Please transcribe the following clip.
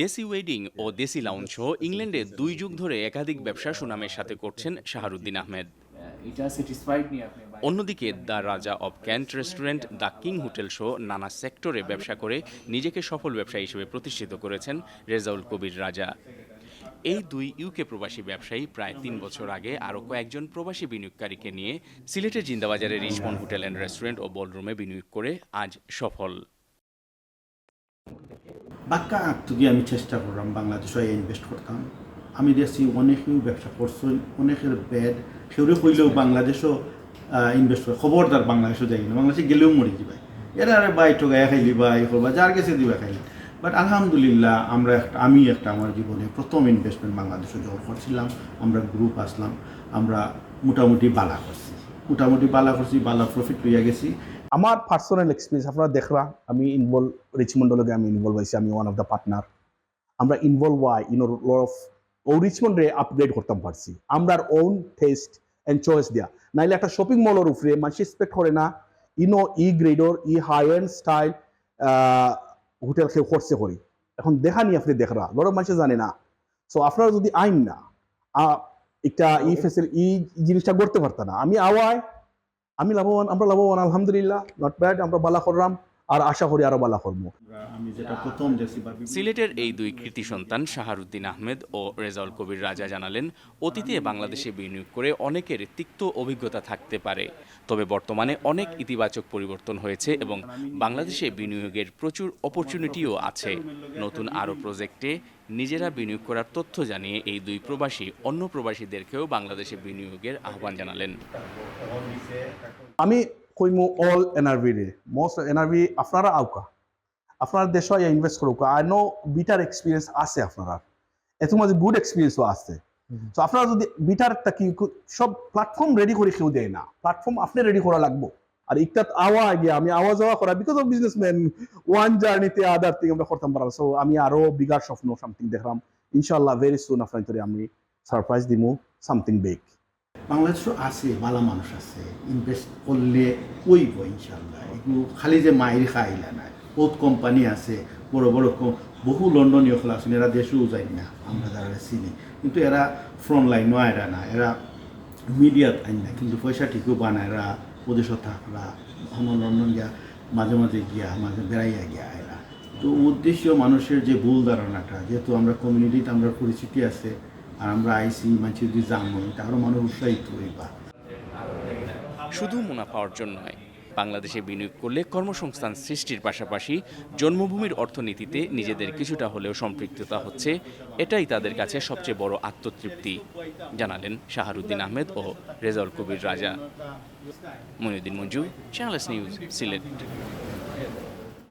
দেশি ওয়েডিং ও দেশি লাউঞ্জ সহ ইংল্যান্ডে দুই যুগ ধরে একাধিক ব্যবসা সুনামের সাথে করছেন শাহরুদ্দিন আহমেদ। অন্যদিকে the Raja of Kent restaurant the king hotel সহ নানা সেক্টরে ব্যবসা করে নিজেকে সফল ব্যবসায়ী হিসেবে প্রতিষ্ঠিত করেছেন রেজাউল কবির রাজা। এই দুই ইউকে প্রবাসী ব্যবসায়ী প্রায় তিন বছর আগে আরও কয়েকজন প্রবাসী বিনিয়োগকারীকে নিয়ে সিলেটের জিন্দাবাজারের রিচমন্ড হোটেল অ্যান্ড রেস্টুরেন্ট ও বলরুমে বিনিয়োগ করে আজ সফল। বাক্কা আঁকতুকি আমি চেষ্টা করলাম বাংলাদেশে ইনভেস্ট করতাম আমি দেখছি অনেকেও ব্যবসা করছেন অনেকের বেড সেগুলো কইলেও বাংলাদেশও ইনভেস্ট করে। খবরদার বাংলাদেশও যাই না, বাংলাদেশে গেলেও মরি যাবাই এরা আরে বাই টোগায় খাইলি বা এই করবা, যার কাছে দিবা খাইলি বাট আলহামদুলিল্লাহ, আমরা একটা, আমি একটা আমার জীবনে প্রথম ইনভেস্টমেন্ট বাংলাদেশে যখন করছিলাম, আমরা গ্রুপ আসলাম, আমরা মোটামুটি বালা করছি। মোটামুটি বালা করছি, বালা প্রফিট লইয়া গেছি। আমার পার্সোনাল এক্সপিরিয়েন্স আপনারা দেখরা আমি ইনভলভ রিচমন্ডের লগে আমি ইনভলভ হয়েছি আমি ওয়ান অফ দ্য পার্টনার আমরা ইনভলভ হওয়াই ইন অফ ও রিচমন্ডে আপগ্রেড করতাম পারছি। আমরা ওন টেস্ট অ্যান্ড চয়েস দেয়া। নাইলে একটা শপিং মলের উপরে মানুষ এক্সপেক্ট করে না ইনো ই গ্রেডর ই হাই এন্ড স্টাইল হোটেল খেয়ে খরচে করি এখন দেখা নি আপনি দেখরা লড় মানুষ জানে না। সো আপনারা যদি আইন না একটা ই ফেসিল ই জিনিসটা করতে পারতাম না। আমি আওয়ায় আমি লাভবান আমরা লাভবান আলহামদুলিল্লাহ নট ব্যাড আমরা বালা করলাম আর আশা করি আরও বালা করব। সিলেটের এই দুই কৃতি সন্তান শাহারুদ্দিন আহমেদ ও রেজাউল কবির রাজা জানালেন অতীতে বাংলাদেশে বিনিয়োগ করে অনেকের তিক্ত অভিজ্ঞতা থাকতে পারে। তবে বর্তমানে অনেক ইতিবাচক পরিবর্তন হয়েছে এবং বাংলাদেশে বিনিয়োগের প্রচুর অপরচুনিটিও আছে। নতুন আরও প্রজেক্টে নিজেরা বিনিয়োগ করার তথ্য জানিয়ে এই দুই প্রবাসী অন্য প্রবাসীদেরকেও বাংলাদেশে বিনিয়োগের আহ্বান জানালেন। আমি কইমু অল এনআরবি রে। মোস্ট এনআরবি আপনারা আউকা। আপনার দেশে ইনভেস্ট করুক আই নো বিটার এক্সপিরিয়েন্স আছে আপনারা এত মাঝে গুড এক্সপিরিয়েন্সও আছে। তো আপনারা যদি বিটার কি সব প্ল্যাটফর্ম রেডি করে কেউ দেয় না। প্ল্যাটফর্ম আপনি রেডি করা লাগবো। আর একটা আওয়া গিয়া আমি আওয়া যাওয়া করা বিকজ অফ বিজনেসম্যান ওয়ান জার্নিতে আদার থিং আমরা করতাম পারলাম সো আমি আরও বিগার স্বপ্ন সামথিং দেখলাম। ইনশাল্লাহ ভেরি সুন আপনার আমি সারপ্রাইজ দিমু সামথিং বিগ বাংলাদেশও আছে ভালো মানুষ আছে ইনভেস্ট করলে কইব ইনশাল্লাহ এগুলো খালি যে মাইর খাইলা নাই বহুত কোম্পানি আছে, বড় বড় বহু লন্ডনীয় খেলা আছে, এরা দেশেও যায় না, আমরা যারা চিনি। কিন্তু এরা ফ্রন্ট লাইনও এরা না, এরা মিডিয়াত আইন না, কিন্তু পয়সা ঠিকও বানায় এরা প্রদেশত থাকরা, আমার লন্ডন গিয়া মাঝে মাঝে গিয়া, মাঝে বেড়াইয়া গিয়া এরা তো উদ্দেশ্য মানুষের যে ভুল ধারণাটা, যেহেতু আমরা কমিউনিটিতে আমরা পরিচিতি আছে আর আমরা আইসি মানুষ যদি জানো তারও মানুষ উৎসাহিত হইবা। শুধু মুনাফা অর্জন নয়, বাংলাদেশে বিনিয়োগ করলে কর্মসংস্থান সৃষ্টির পাশাপাশি জন্মভূমির অর্থনীতিতে নিজেদের কিছুটা হলেও সম্পৃক্ততা হচ্ছে, এটাই তাদের কাছে সবচেয়ে বড় আত্মতৃপ্তি, জানালেন শাহারুদ্দিন আহমেদ ও রেজাউল কবির রাজা। Moniuddin Monju channels news, Sylhet.